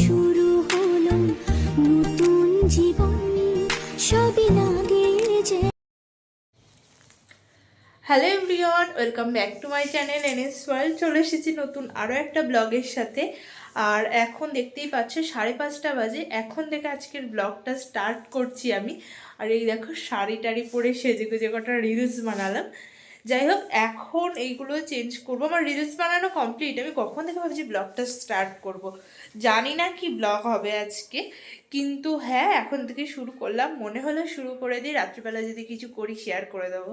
শুরু নতুন hello everyone welcome back to my channel NS world চলে এসেছি নতুন আরও একটা ব্লগের সাথে। আর এখন দেখতেই পাচ্ছ সাড়ে পাঁচটা বাজে। এখন থেকে আজকের ব্লগটা স্টার্ট করছি আমি। আর এই দেখো শাড়ি টাড়ি পরে সেজে গুজে কটা রিলস বানালাম। যাই হোক এখন এইগুলো চেঞ্জ করব। আমার রিলস বানানো কমপ্লিট আমি কখন থেকে ভাবছি ব্লগটা স্টার্ট করব। জানি না কি ব্লগ হবে আজকে। কিন্তু হ্যাঁ এখন থেকে শুরু করলাম। মনে হলো শুরু করে দিই। রাত্রিবেলা যদি কিছু করি শেয়ার করে দেবো।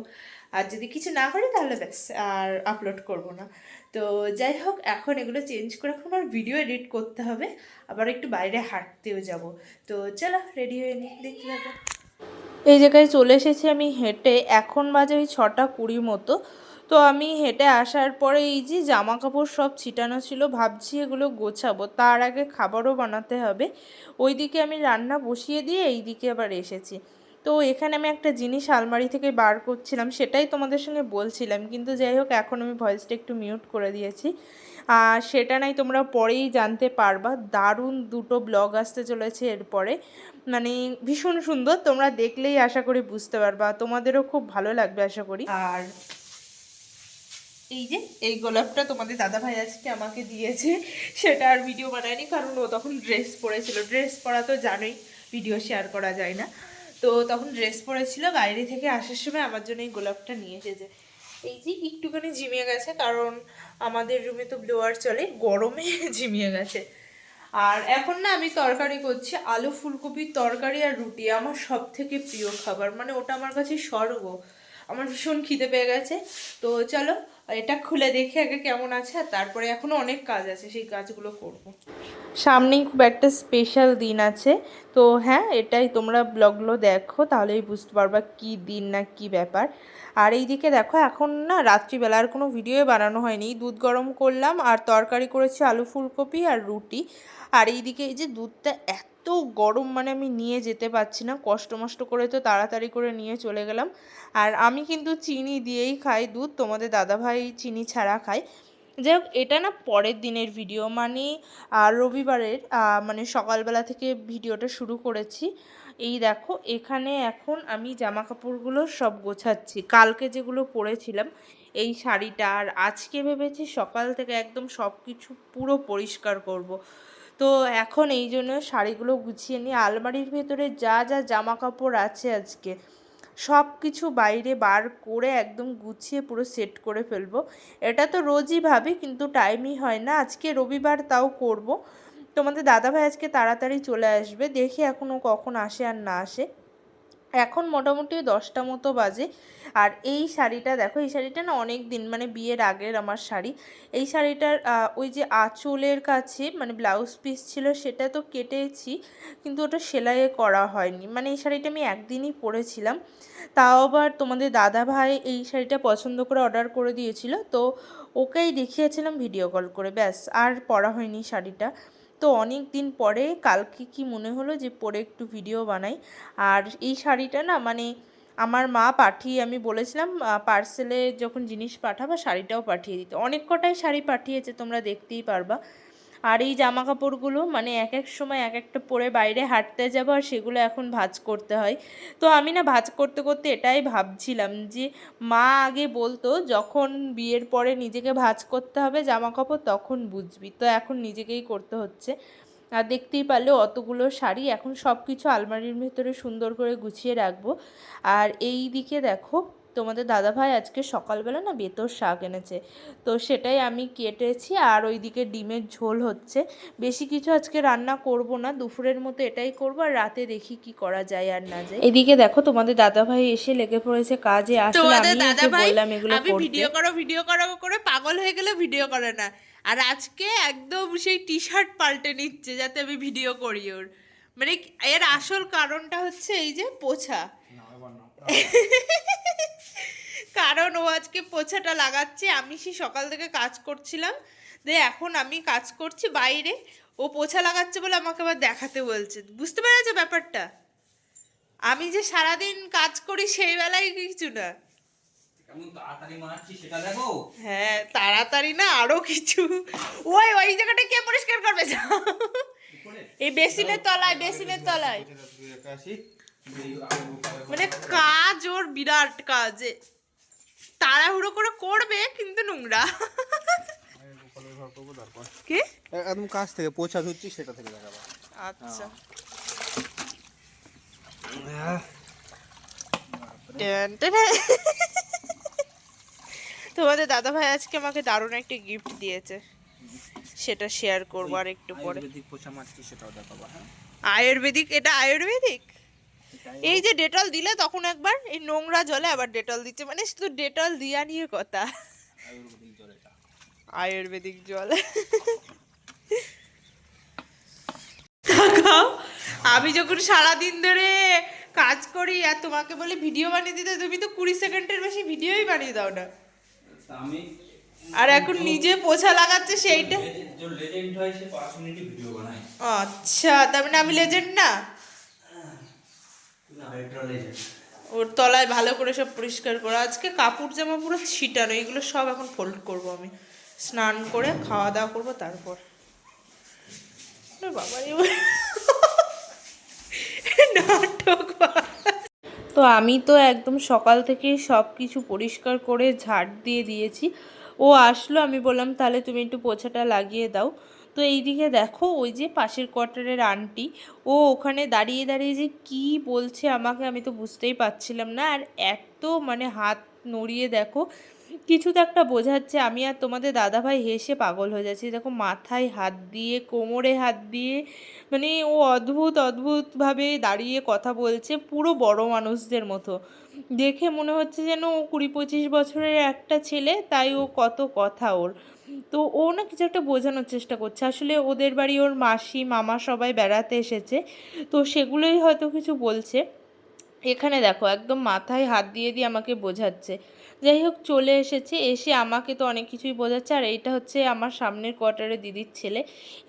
আর যদি কিছু না করি, তাহলে ব্যাস, আর আপলোড করব না। তো যাই হোক এখন এগুলো চেঞ্জ করে এখন আমার ভিডিও এডিট করতে হবে। আবার একটু বাইরে হাঁটতেও যাব। তো চলো রেডি হয়ে নিই দেখতে থাকো। এই জায়গায় চলে এসেছি আমি হেঁটে। এখন বাজে ওই ছটা কুড়ি মতো। তো আমি হেঁটে আসার পরে এই যে জামা কাপড় সব ছিটানো ছিল, ভাবছি এগুলো গোছাবো। তার আগে খাবারও বানাতে হবে। ওইদিকে আমি রান্না বসিয়ে দিয়ে এই দিকে আবার এসেছি। তো এখানে আমি একটা জিনিস আলমারি থেকে বার করছিলাম, সেটাই তোমাদের সঙ্গে বলছিলাম। কিন্তু যাই হোক, এখন আমি ভয়েসটা একটু মিউট করে দিয়েছি। সেটা নাই তোমরা পরেই জানতে পারবা। দারুণ দুটো ব্লগ আসতে চলেছে এরপরে। মানে ভীষণ সুন্দর, তোমরা দেখলেই আশা করি বুঝতে পারবা। তোমাদেরও খুব ভালো লাগবে আশা করি। আর এই যে, এই গোলাপটা তোমাদের দাদা ভাই আজকে আমাকে দিয়েছে, সেটা আর ভিডিও বানায়নি, কারণ ও তখন ড্রেস পরেছিল। ড্রেস পরা তো জানোই ভিডিও শেয়ার করা যায় না। তো তখন ড্রেস পরেছিল, বাইরে থেকে আসার সময় আমার জন্য এই গোলাপটা নিয়ে এসেছে। এই যে একটুখানি ঝিমিয়ে গেছে, কারণ আমাদের রুমে তো ব্লোয়ার চলে, গরমে ঝিমিয়ে গেছে। আর এখন না আমি তরকারি করছি আলু ফুলকপির তরকারি আর রুটি, আমার সব থেকে প্রিয় খাবার। মানে ওটা আমার কাছে স্বর্গ। আমার ভীষণ খিদে পেয়ে গেছে। তো চলো, এটা খুলে দেখে আগে কেমন আছে, আর তারপরে এখনও অনেক কাজ আছে, সেই কাজগুলো করব। সামনেই খুব একটা স্পেশাল দিন আছে। তো হ্যাঁ এটাই তোমরা ব্লগগুলো দেখো, তাহলেই বুঝতে পারবা কি দিন না কি ব্যাপার। আর এইদিকে দেখো, এখন না রাত্রিবেলা আর কোনো ভিডিও বানানো হয়নি। দুধ গরম করলাম আর তরকারি করেছি আলু ফুলকপি আর রুটি। আর এই দিকে এই যে দুধটা এত গরম মানে আমি নিয়ে যেতে পারছি না। কষ্ট মষ্ট করে তো তাড়াতাড়ি করে নিয়ে চলে গেলাম। আর আমি কিন্তু চিনি দিয়েই খাই দুধ, তোমাদের দাদাভাই চিনি ছাড়া খায়। যাই হোক এটা না পরের দিনের ভিডিও। মানে রবিবারের মানে সকালবেলা থেকে ভিডিওটা শুরু করেছি। এই দেখো, এখানে এখন আমি জামা কাপড়গুলো সব গোছাচ্ছি। কালকে যেগুলো পরেছিলাম, এই শাড়িটা আর আজকে ভেবেছি সকাল থেকে একদম সব কিছু পুরো পরিষ্কার করব। তো এখন এই জন্য শাড়িগুলো গুছিয়ে নিয়ে আলমারির ভেতরে যা যা জামা কাপড় আছে আজকে সব কিছু বাইরে বার করে একদম গুছিয়ে পুরো সেট করে ফেলব। এটা তো রোজই ভাবি, কিন্তু টাইমই হয় না। আজকে রবিবার তাও করব। তোমাদের দাদাভাই আজকে তাড়াতাড়ি চলে আসবে। দেখি এখনও কখন আসে আর না আসে। এখন মোটামুটি দশটা মতো বাজে। আর এই শাড়িটা দেখো, এই শাড়িটা না অনেক দিন মানে বিয়ের আগের আমার শাড়ি। এই শাড়িটার ওই যে আঁচলের কাছে মানে ব্লাউজ পিস ছিল, সেটা তো কেটেছি, কিন্তু ওটা সেলাইয়ে করা হয়নি। মানে এই শাড়িটা আমি একদিনই পরেছিলাম। তাও আবার তোমাদের দাদা ভাই এই শাড়িটা পছন্দ করে অর্ডার করে দিয়েছিল। তো ওকেই দেখিয়েছিলাম, ভিডিও কল করে, ব্যাস, আর পরা হয়নি শাড়িটা। তো অনেক দিন পরে কালকে কি মনে হলো যে পরে একটু ভিডিও বানাই। আর এই শাড়িটা না মানে আমার মা পাঠিয়ে আমি বলেছিলাম পার্সেলে যখন জিনিস পাঠাবা শাড়িটাও পাঠিয়ে দিতে। অনেক কটাই শাড়ি পাঠিয়েছে, তোমরা দেখতেই পারবা। আর এই জামা কাপড়গুলো মানে এক এক সময় এক একটা পরে বাইরে হাঁটতে যাব আর সেগুলো এখন ভাজ করতে হয়। তো আমি না ভাজ করতে করতে এটাই ভাবছিলাম যে মা আগে বলতো যখন বিয়ের পরে নিজেকে ভাজ করতে হবে জামা কাপড় তখন বুঝবি। তো এখন নিজেকেই করতে হচ্ছে। আর দেখতেই পারলে অতগুলো শাড়ি এখন সব কিছু আলমারির ভেতরে সুন্দর করে গুছিয়ে রাখব। আর এই দিকে দেখো তোমাদের দাদাভাই আজকে সকালবেলা না বেতর শাক এনেছে। তো সেটাই আমি কেটেছি আর ওইদিকে ডিমের ঝোল হচ্ছে। বেশি কিছু আজকে রান্না করব না দুপুরের মতো এটাই করব আর রাতে দেখি কি করা যায় আর না যায়। এদিকে দেখো তোমাদের দাদাভাই এসে লেগে পড়েছে কাজে আসলে আমি বললাম এগুলো আমি ভিডিও করো ভিডিও করো করে পাগল হয়ে গেলে ভিডিও করে না। আর আজকে একদম সেই টি শার্ট পাল্টে নিচ্ছে যাতে আমি ভিডিও করি ওর। মানে এর আসল কারণটা হচ্ছে এই যে পোছা। কারণ ও আজকে পোছাটা লাগাচ্ছে। আমি সেই সকাল থেকে কাজ করছিলাম। যে এখন আমি কাজ করছি বাইরে। ও পোছা লাগাচ্ছে বলে আমাকে আবার দেখাতে বলছে। বুঝতে পেরেছ ব্যাপারটা? আমি যে সারাদিন কাজ করি সেই বেলায় কিছু না। হ্যাঁ তাড়াতাড়ি না আরও কিছু। ওই ওই জায়গাটা কে পরিষ্কার করবে এই বেসিনের তলায় বেসিনের তলায়। মানে কাজ ওর বিরাট কাজ। তাড়াহুড়ো করে করবে কিন্তু নোংরা। কি? একদম কাছ থেকে পোছা ধুচ্ছি সেটা থেকে দেখাবো। আচ্ছা। টেন। তোমাদের দাদা ভাই আজকে আমাকে দারুণ একটা গিফট দিয়েছে। সেটা শেয়ার করব আর একটু পরে। আয়ুর্বেদিক পোছা মারছি সেটাও দেখাবো হ্যাঁ। আয়ুর্বেদিক? এটা আয়ুর্বেদিক? এই যে ডেটল দিলে তখন একবার এই নোংরা জলে আবার ডেটল দিচ্ছে। মানে শুধু ডেটল দিয়া নিয়ে কথা। আয়ুর্বেদিক জল আমি যখন সারাদিন ধরে কাজ করি আর তোমাকে বলে ভিডিও বানিয়ে দিতে তুমি তো কুড়ি সেকেন্ডের বেশি ভিডিওই বানিয়ে দাও না। আমি আর এখন নিজে পোছা লাগাচ্ছে সেইটা? যে লেজেন্ড হয় সে পাঁচ মিনিটই ভিডিও বানায়। আচ্ছা তার মানে আমি লেজেন্ড না? ওর তলায় ভালো করে সব পরিষ্কার করো। আজকে কাপড় জামা পুরো ছিটানো, এগুলো সব এখন ফোল্ড করব আমি। স্নান করে খাওয়া দাওয়া করব তারপর। নাটক তো আমি তো একদম সকাল থেকেই সব কিছু পরিষ্কার করে ঝাড় দিয়ে দিয়েছি। ও আসলো, আমি বললাম, তাহলে তুমি একটু পোছাটা লাগিয়ে দাও। তো এইদিকে দেখো ওই যে পাশের কোয়ার্টারের আন্টি, ও ওখানে দাঁড়িয়ে দাঁড়িয়ে যে কি বলছে আমাকে আমি তো বুঝতেই পারছিলাম না। আর এত মানে হাত নড়িয়ে দেখো, কিছু তো একটা বোঝাচ্ছে। আমি আর তোমাদের দাদাভাই হেসে পাগল হয়ে যাচ্ছি। দেখো মাথায় হাত দিয়ে, কোমরে হাত দিয়ে মানে ও অদ্ভুত, অদ্ভুতভাবে দাঁড়িয়ে কথা বলছে পুরো বড় মানুষদের মতো। দেখে মনে হচ্ছে যেন ও কুড়ি পঁচিশ বছরের একটা ছেলে, তাই ও কত কথা ওর। তো ও না কিছু একটা বোঝানোর চেষ্টা করছে। আসলে ওদের বাড়ি ওর মাসি, মামা সবাই বেড়াতে এসেছে। তো সেগুলোই হয়তো কিছু বলছে। এখানে দেখো, একদম মাথায় হাত দিয়ে দিয়ে আমাকে বোঝাচ্ছে। যাই হোক, চলে এসেছে, এসে আমাকে তো অনেক কিছুই বোঝাচ্ছে। আর এইটা হচ্ছে আমার সামনের কোয়ার্টারে দিদির ছেলে।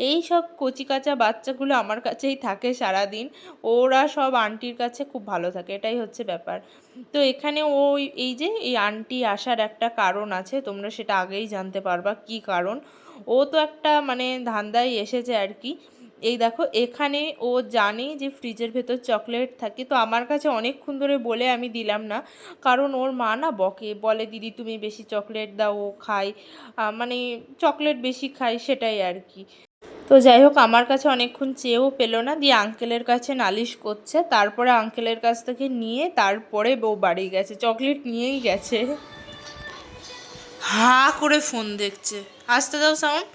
এই সব কচিকাচা বাচ্চাগুলো আমার কাছেই থাকে সারাদিন। ওরা সব আন্টির কাছে খুব ভালো থাকে, এটাই হচ্ছে ব্যাপার। তো এখানে ওই, এই যে, এই আন্টি আসার একটা কারণ আছে, তোমরা সেটা আগেই জানতে পারবা কি কারণ। ও তো একটা মানে ধান্দায় এসেছে আর কি। এই দেখো, এখানে ও জানে যে ফ্রিজের ভেতর চকলেট থাকে, তো আমার কাছে অনেকক্ষণ ধরে বলে আমি দিলাম না। কারণ ওর মা না বকে, বলে, দিদি, তুমি বেশি চকলেট দাও, ও খায়। মানে চকলেট বেশি খায়, সেটাই আর কি। তো যাই হোক, আমার কাছে অনেকক্ষণ চেয়েও পেল না, দিয়ে আঙ্কেলের কাছে নালিশ করছে। তারপরে আঙ্কেলের কাছ থেকে নিয়ে তারপরে বউ বাড়ি গেছে। চকলেট নিয়েই গেছে। হা করে ফোন দেখছে। আসতে দাও, সাউন্ড।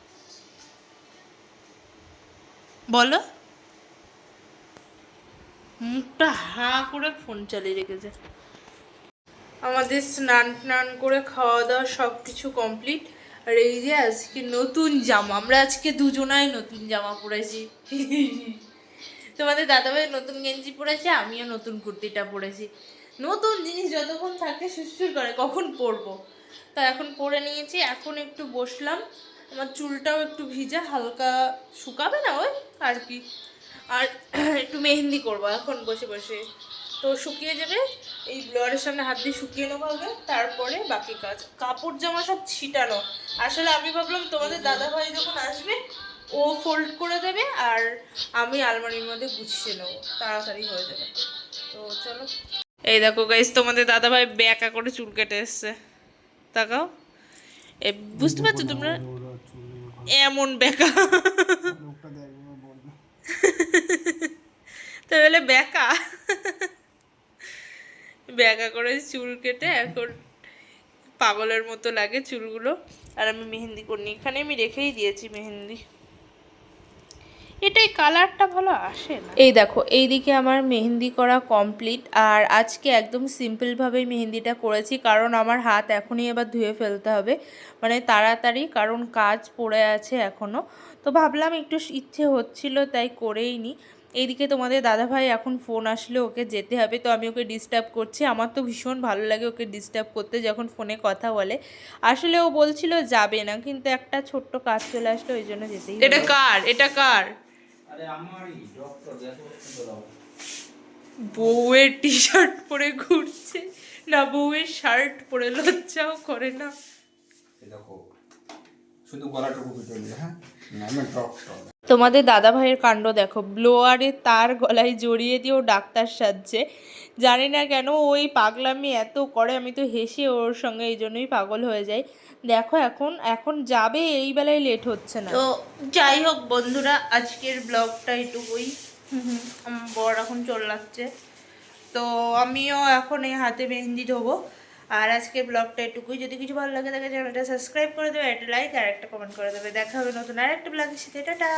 বলো। মুখটা হা করে ফোন চালিয়ে রেখেছে। আমাদের স্নান টান করে খাওয়া দাওয়া সব কিছু কমপ্লিট। আর এই যে আজকে নতুন জামা, আমরা আজকে দুজনাই নতুন জামা পরেছি। তোমাদের দাদাভাই নতুন গেঞ্জি পরেছে, আমিও নতুন কুর্তিটা পরেছি। নতুন জিনিস যতক্ষণ থাকে সুস্থুর করে, কখন পরবো? তা এখন পরে নিয়েছি, এখন একটু বসলাম। আমার চুলটাও একটু ভিজা, হালকা শুকাবে না ওই? আর কি? আর একটু মেহেন্দি করব এখন বসে বসে। তো শুকিয়ে যাবে, এই ব্লোয়ারের সামনে হাত দিয়ে শুকিয়ে নেব আগে, তারপরে বাকি কাজ। কাপড় জামা সব ছিটানো। আসলে আমি ভাবলাম তোমাদের দাদা ভাই যখন আসবে, ও ফোল্ড করে দেবে আর আমি আলমারির মধ্যে গুছিয়ে নেব। তাড়াতাড়ি হয়ে যাবে। তো চলো। এই দেখো গাইস তোমাদের দাদা ভাই ব্যাকা করে চুল কেটে এসছে। তাকাও। এ, বুঝতে পারছ তোমরা? এমন বেকা। তাহলে বেকা। ব্যাকা করে চুল কেটে এখন পাগলের মতো লাগে চুলগুলো। আর আমি মেহেন্দি করিনি। এখানে আমি রেখেই দিয়েছি মেহেন্দি। এটাই কালারটা ভালো আসে না। এই দেখো এইদিকে আমার মেহেন্দি করা কমপ্লিট আর আজকে একদম সিম্পলভাবেই মেহেন্দিটা করেছি কারণ আমার হাত এখনই এবার ধুয়ে ফেলতে হবে মানে তাড়াতাড়ি কারণ কাজ পড়ে আছে এখনও তো ভাবলাম একটু ইচ্ছে হচ্ছিল তাই করেই নি। এইদিকে তোমাদের দাদাভাই এখন ফোন আসলে ওকে যেতে হবে তো আমি ওকে ডিস্টার্ব করছি। আমার তো ভীষণ ভালো লাগে ওকে ডিস্টার্ব করতে যখন ফোনে কথা বলে। আসলে ও বলছিল যাবে না কিন্তু একটা ছোট্ট কাজ চলে আসলো ওই জন্য যেতেই এটা কার? এটা কার? বউয়ের টি শার্ট পরে ঘুরছে। না বউয়ের শার্ট পরে লজ্জাও করে না। দেখো শুধু গলাটুকু হ্যাঁ? তোমাদের দাদা ভাইয়ের কাণ্ড দেখো। ব্লোয়ারে তার গলায় জড়িয়ে দিয়েও ডাক্তার সাজছে। জানি না কেন ওই পাগলামি এত করে, আমি তো হেসে ওর সঙ্গে এই জন্যই পাগল হয়ে যাই। দেখো এখন এখন যাবে এই বেলায় লেট হচ্ছে না। তো যাই হোক বন্ধুরা, আজকের ব্লগটা এটুকুই। বর এখন চল লাগছে। তো আমিও এখন এই হাতে মেহেন্দি ধোবো। আর আজকে ব্লগটা এটুকুই। যদি কিছু ভালো লাগে থাকে, চ্যানেলটা সাবস্ক্রাইব করে দেবে, একটা লাইক আর একটা কমেন্ট করে দেবে। দেখা হবে নতুন আর একটা ব্লগের সাথে। টাটা!